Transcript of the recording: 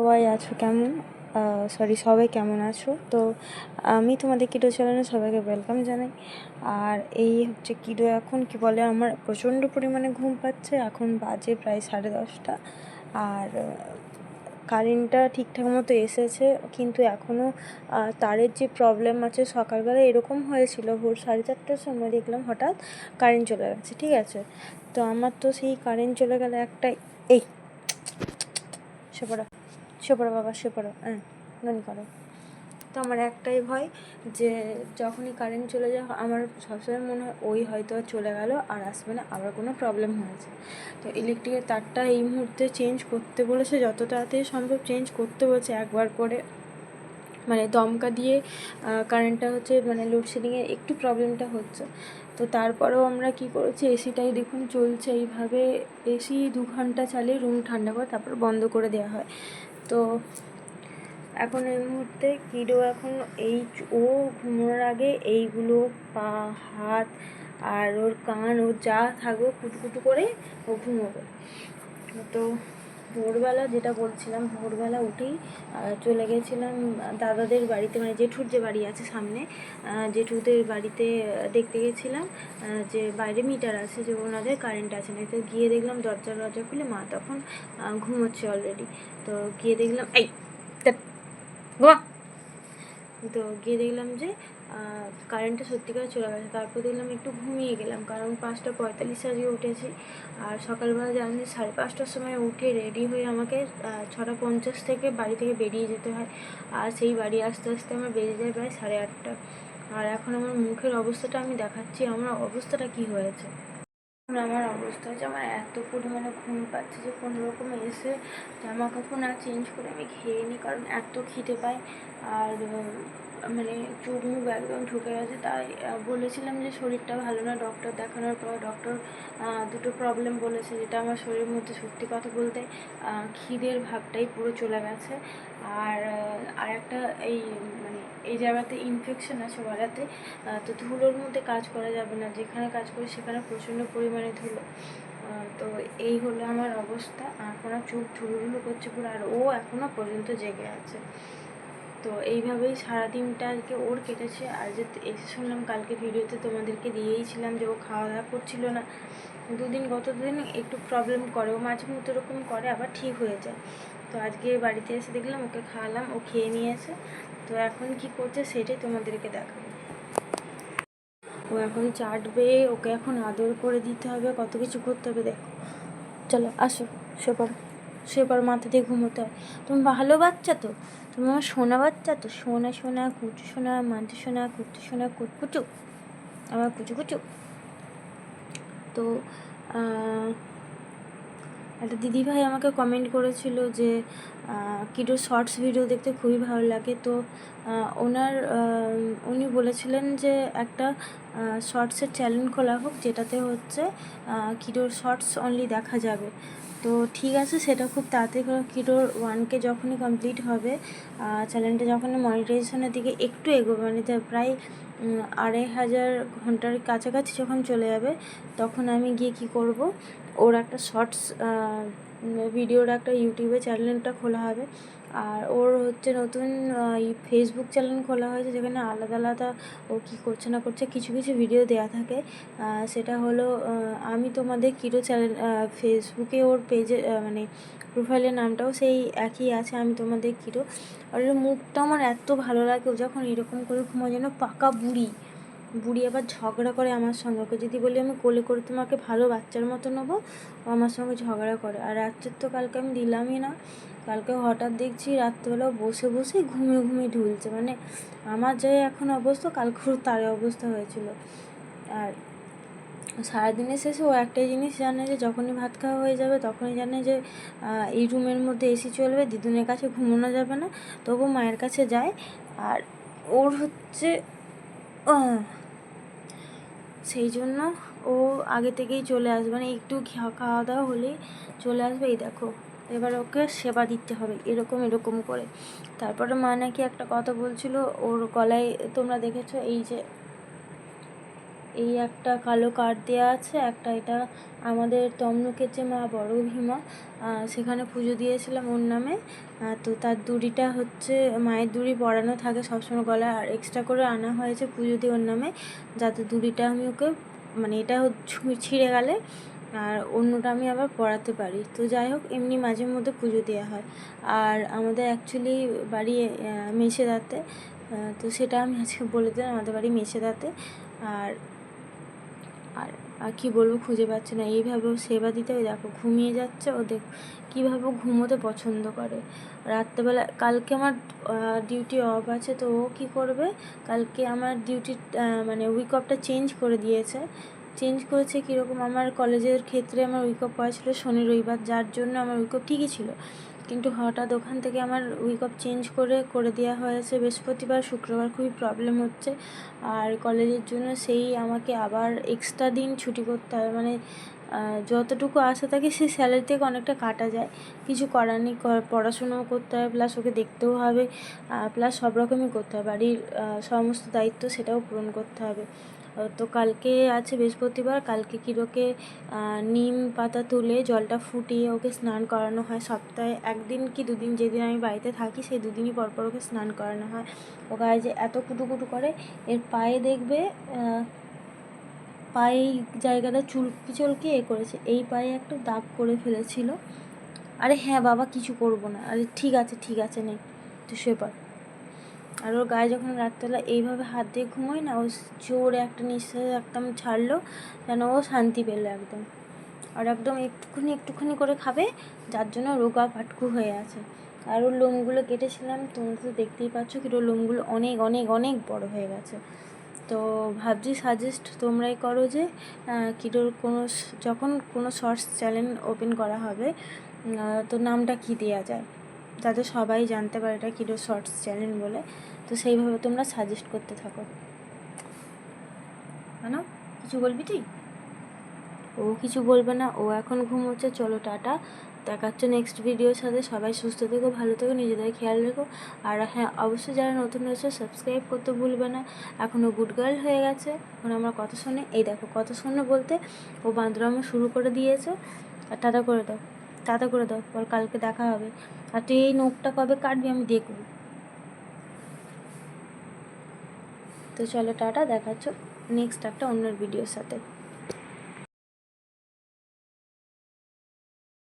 সবাই আছো কেমন? সরি সবাই কেমন আছো? তো আমি তোমাদের কিডো চ্যানেলে সবাইকে ওয়েলকাম জানাই। আর এই হচ্ছে কিডো এখন, কি বলে, আমার প্রচণ্ড পরিমাণে ঘুম পাচ্ছে। এখন বাজে প্রায় সাড়ে দশটা। আর কারেন্টটা ঠিকঠাক মতো এসেছে, কিন্তু এখনও তারের যে প্রবলেম আছে, সকালবেলা এরকম হয়েছিল, ভোর সাড়ে চারটার সময় দেখলাম হঠাৎ কারেন্ট চলে গেছে, ঠিক আছে? তো আমার তো সেই কারেন্ট চলে গেলে একটাই এই, সে সে পড়ো বাবা, সে পড়ো। হ্যাঁ ননি করো। তো আমার একটাই ভয় যে যখনই কারেন্ট চলে যায়, আমার সবসময় মনে হয় ওই হয়তো চলে গেল আর আসবে না, আবার কোনো প্রবলেম হয়েছে। তো ইলেকট্রিকের তারটা এই মুহূর্তে চেঞ্জ করতে বলেছে, যত তাড়াতাড়ি সম্ভব চেঞ্জ করতে বলেছে একবার করে। মানে দমকা দিয়ে কারেন্টটা হচ্ছে মানে লোডশেডিংয়ে একটু প্রবলেমটা হচ্ছে। তো তারপরেও আমরা কি করেছি? এসিটাই দেখুন চলছে এইভাবে। এসি দু ঘণ্টা চালিয়ে রুম ঠান্ডা করে তারপর বন্ধ করে দেওয়া হয়। তো এখন এই মুহূর্তে কিডো এখন এই ও ঘুমোনোর আগে এইগুলো পা, হাত আর ওর কান ওর যা থাকবে কুটকুটু করে ও ঘুমোবে। তো ভোরবেলা যেটা বলছিলাম, ভোরবেলা উঠেই চলে গেছিলাম দাদাদের বাড়িতে মানে জেঠুর যে বাড়ি আছে সামনে জেঠুদের বাড়িতে দেখতে গেছিলাম যে বাইরে মিটার আছে, যে ওনাদের কারেন্ট আছে না তো গিয়ে দেখলাম দরজা দরজা খুলে মা তখন ঘুমোচ্ছে অলরেডি তো গিয়ে দেখলাম, এই গোয়া তো গিয়ে দেখলাম যে কারেন্টটা সত্যিকার চলে গেছে। তারপর দেখলাম একটু ঘুমিয়ে গেলাম, কারণ পাঁচটা পঁয়তাল্লিশ আজকে উঠেছি। আর সকালবেলা জানি সাড়ে পাঁচটার সময় উঠে রেডি হয়ে আমাকে ছটা পঞ্চাশ থেকে বাড়ি থেকে বেরিয়ে যেতে হয়। আর সেই বাড়ি আসতে আসতে আমার বেরিয়ে যায় প্রায় সাড়ে আটটা। আর এখন আমার মুখের অবস্থাটা আমি দেখাচ্ছি, আমার অবস্থাটা কি হয়েছে। আমার অবস্থা হচ্ছে আমার এত পরিমাণে ঘুম পাচ্ছে যে কোনো রকমে এসে জামা কাপড় না চেঞ্জ করে আমি খেয়ে নিই, কারণ এত খিদে পায়। আর মানে চোখ মুখ একদম ঢুকে গেছে। তাই বলেছিলাম যে শরীরটা ভালো না ডক্টর দেখানোর পর ডক্টর দুটো প্রবলেম বলেছে যেটা আমার শরীরের মধ্যে সত্যি কথা বলতে খিদের ভাবটাই পুরো চলে গেছে। আর আর একটা এই এই জায়গাতে ইনফেকশন আছে গলাতে তো ধুলোর মধ্যে কাজ করা যাবে না। যেখানে কাজ করি সেখানে প্রচণ্ড পরিমাণে ধুলো। তো এই হলো আমার অবস্থা। এখন আর ধুলো ধুলো করছে পুরো, আর ও এখনও পর্যন্ত জেগে আছে। তো এইভাবেই সারাদিনটা আজকে ওর কেটেছে। আর যে এসে শুনলাম কালকে ভিডিওতে তোমাদেরকে দিয়েইছিলাম যে ও খাওয়া দাওয়া করছিল না। দুদিন, গত দুদিন একটু প্রবলেম করে। ও মাঝে মধ্যে এরকম করে, আবার ঠিক হয়ে যায়। তো আজকে বাড়িতে এসে দেখলাম, ওকে খাওয়ালাম, ও খেয়ে নিয়েছে। তো এখন কি করছে সেটাই তোমাদেরকে দেখাবো। ও এখন চাটবে, ওকে এখন আদর করে দিতে হবে, কত কিছু করতে হবে, দেখো। চলো, আসো সেপর সেপর মাথা দিয়ে ঘুমোতে হয়। তুমি ভালো বাচ্চা তো? তুমি আমার সোনা বাচ্চা তো? সোনা সোনা, কুচু সোনা, মান্টু সোনা কুচু সোনা কুচকুচু আমার কুচু কুচু। তো একটা দিদিভাই আমাকে কমেন্ট করেছিল যে কিডো শর্টস ভিডিও দেখতে খুবই ভালো লাগে। তো ওনার উনি বলেছিলেন যে, একটা শর্টসের চ্যানেল খোলা হোক, যেটাতে হচ্ছে কিডোর শর্টস অনলি দেখা যাবে। তো ঠিক আছে, সেটা খুব তাড়াতাড়ি করে কিডোর ওয়ানকে যখনই কমপ্লিট হবে চ্যানেলটা যখন মনিটাইজেশনের দিকে একটু এগোবে মানে প্রায় আড়াই হাজার ঘণ্টার কাছাকাছি যখন চলে যাবে, তখন আমি গিয়ে কী করব? ওর একটা শর্টস ভিডিওর একটা ইউটিউবে চ্যানেলটা খোলা হবে। আর ওর হচ্ছে নতুন ফেসবুক চ্যানেল খোলা হয়েছে যেখানে আলাদা আলাদা ও কী করছে না করছে কিছু কিছু ভিডিও দেওয়া থাকে। সেটা হলো আমি তোমাদের কিরো চ্যানেল ফেসবুকে ওর পেজে মানে প্রোফাইলের নামটাও সেই একই আছে, আমি তোমাদের কিরো। আর মুখটা আমার এত ভালো লাগে, ও যখন এরকম করে ঘুমায় যেন পাকা বুড়ি। বুড়ি আবার ঝগড়া করে আমার সঙ্গে। ওকে যদি বলি, আমি কোলে করে তোমাকে ভালো বাচ্চার মতো নেব, ও আমার সঙ্গে ঝগড়া করে। আর রাত্রের তো কালকে আমি দিলামই না। কালকে হঠাৎ দেখছি রাত্রেবেলা বসে বসে ঘুমিয়ে ঘুমিয়ে ঢুলছে। মানে আমার যে এখন অবস্থা কালকেও তার অবস্থা হয়েছিল। আর সারাদিনের শেষে ও একটাই জিনিস জানে যে, যখনই ভাত খাওয়া হয়ে যাবে, তখনই জানে যে এই রুমের মধ্যে এসি চলবে, দিদুনের কাছে ঘুমানো যাবে না। তবু মায়ের কাছে যায়। আর ওর হচ্ছে সেই জন্য ও আগে থেকেই চলে আসবে। মানে একটু খাওয়া দাওয়া হলেই চলে আসবে। এই দেখো, এবার ওকে সেবা দিতে হবে, এরকম এরকম করে। তারপরে মা নাকি একটা কথা বলছিল, ওর গলায় তোমরা দেখেছ? এই যে এই একটা কালো কার্ড দেওয়া আছে, একটা এটা আমাদের তমলুকের যে মা বড় ভীমা সেখানে পুজো দিয়েছিলাম ওর নামে। তো তার দুড়িটা হচ্ছে, মায়ের দুড়ি পরানো থাকে সবসময় গলায়, আর এক্সট্রা করে আনা হয়েছে পুজো দিয়ে ওর নামে, যাতে দুড়িটা আমি ওকে মানে এটা ছিঁড়ে গেলে, আর অন্যটা আমি আবার পড়াতে পারি। তো যাই হোক, এমনি মাঝে মধ্যে পুজো দেওয়া হয়। আর আমাদের অ্যাকচুয়ালি বাড়ি মেছেদাতে তো সেটা আমি আজকে বলে দিলাম, আমাদের বাড়ি আর আর কী বলব খুঁজে পাচ্ছি না। এইভাবে ও সেবা দিতে দেখো ঘুমিয়ে যাচ্ছে ও দেখ কীভাবে ঘুমোতে পছন্দ করে। রাত্রেবেলা, কালকে আমার ডিউটি অফ আছে তো ও কী করবে? কালকে আমার ডিউটি মানে উইক অফটা চেঞ্জ করে দিয়েছে। চেঞ্জ করেছে কীরকম? আমার কলেজের ক্ষেত্রে আমার উইক অফ পড়া ছিল শনি রবিবার, যার জন্য আমার উইক অফ ঠিকই ছিল। কিন্তু হঠাৎ ওখান থেকে আমার উইক অফ চেঞ্জ করে করে দেওয়া হয়েছে। বৃহস্পতিবার, শুক্রবার খুবই প্রবলেম হচ্ছে। আর কলেজের জন্য সেই আমাকে আবার এক্সট্রা দিন ছুটি করতে হবে। মানে যতটুকু আশা থাকে সেই স্যালারি থেকে অনেকটা কাটা যায়। কিছু করার নেই পড়াশুনোও করতে হবে প্লাস ওকে দেখতেও হবে। প্লাস সব রকমই করতে হবে। বাড়ির সমস্ত দায়িত্ব সেটাও পূরণ করতে হবে। তো কালকে আছে বৃহস্পতিবার, কালকে কিরোকে নিম পাতা তুলে জলটা ফুটিয়ে ওকে স্নান করানো হয়। সপ্তাহে একদিন কি দুদিন? যেদিন আমি বাড়িতে থাকি সেই দুদিনই পর পর ওকে স্নান করানো হয়। ও গায়ে যে এত কুটুকুটু করে, এর পায়ে দেখবে পায়ে জায়গাটা চুলকি চুলকি এ করেছে। এই পায়ে একটা দাগ করে ফেলেছিল। আরে হ্যাঁ বাবা, কিছু করব না। আরে ঠিক আছে ঠিক আছে, নে। তুই শুয়ে আর ওর গায়ে যখন রাত্রেবেলা এইভাবে হাত দিয়ে ঘুমোয় না, ও জোরে একটা নিঃশ্বাস একদম ছাড়লো, যেন ও শান্তি পেল একদম। আর একদম একটুখানি একটুখানি করে খাবে, যার জন্য রোগা পাটকু হয়ে আছে। আর ওর লোমগুলো কেটেছিলাম, তোমরা তো দেখতেই পাচ্ছ কি, ওর লোমগুলো অনেক অনেক অনেক বড় হয়ে গেছে। তো ভাবছি সাজেস্ট তোমরাই করো যে কিটোর কোনো যখন কোনো শর্টস চ্যানেল ওপেন করা হবে তো নামটা কী দেওয়া যায়? যাতে সবাই জানতে পারে এটা কিটো শর্টস চ্যানেল বলে। তো সেইভাবে তোমরা সাজেস্ট করতে থাকো। কেন কিছু বলবি তুই ও কিছু বলবে না, ও এখন ঘুমোচ্ছে। চলো টাটা। দেখাচ্ছে নেক্সট ভিডিওর সাথে। সবাই সুস্থ থেকো, ভালো থেকো, নিজেদের খেয়াল রেখো। আর হ্যাঁ অবশ্যই যারা নতুন হয়েছে সাবস্ক্রাইব করতে ভুলবে না। এখনও গুড গার্ল হয়ে গেছে। এখন আমরা কথা শোনে, এই দেখো, কথা শোনে বলতে ও বান্দরামো শুরু করে দিয়েছে। আর টাটা করে দাও। টাটা করে দাও, পর কালকে দেখা হবে। আর তুই এই নোখটা কবে কাটবি আমি দেখব। তো চলো টাটা দেখাচ্ছ নেক্সট একটা অন্যের ভিডিওর সাথে।